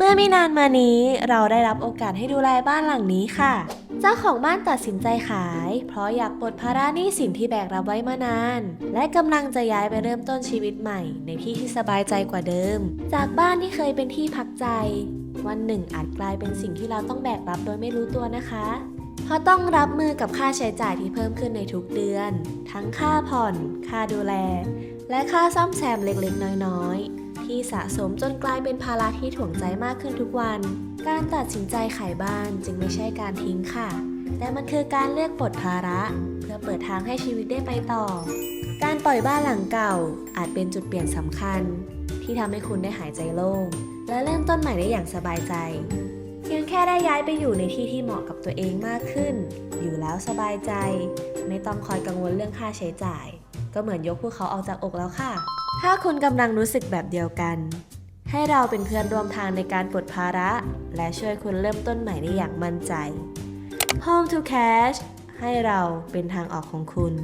เมื่อไม่นานมานี้เราได้รับโอกาสให้ดูแลบ้านหลังนี้ค่ะ เจ้าของบ้านตัดสินใจขาย เพราะอยากปลดภาระหนี้สินที่แบกรับไว้มานาน และกำลังจะย้ายไปเริ่มต้นชีวิตใหม่ ในที่ที่สบายใจกว่าเดิม จากบ้านที่เคยเป็นที่พักใจ วันหนึ่งอาจกลายเป็นสิ่งที่เราต้องแบกรับโดยไม่รู้ตัวนะคะเพราะต้องรับมือกับค่าใช้จ่ายที่เพิ่มขึ้นในทุกเดือน ทั้งค่าผ่อน ค่าดูแล และค่าซ่อมแซมเล็กๆ น้อยๆ ที่สะสมจนกลายเป็นภาระที่ถ่วงใจมากขึ้นทุกวัน การตัดสินใจขายบ้านจึงไม่ใช่การทิ้งค่ะ แต่มันคือการเลือกปลดภาระ เพื่อเปิดทางให้ชีวิตได้ไปต่อ การปล่อยบ้านหลังเก่า อาจเป็นจุดเปลี่ยนสำคัญ ที่ทำให้คุณได้หายใจโล่งและเริ่มต้นใหม่ได้อย่างสบายใจเพียงแค่ได้ย้ายไปอยู่ในที่ที่เหมาะกับตัวเองมากขึ้น อยู่แล้วสบายใจ ไม่ต้องคอยกังวลเรื่องค่าใช้จ่าย ก็เหมือนยกพวกเขาออกจากอกแล้วค่ะ ถ้าคุณกำลังรู้สึกแบบเดียวกัน ให้เราเป็นเพื่อนร่วมทางในการปลดภาระ และช่วยคุณเริ่มต้นใหม่ได้อย่างมั่นใจ Home to Cash ให้เราเป็นทางออกของคุณ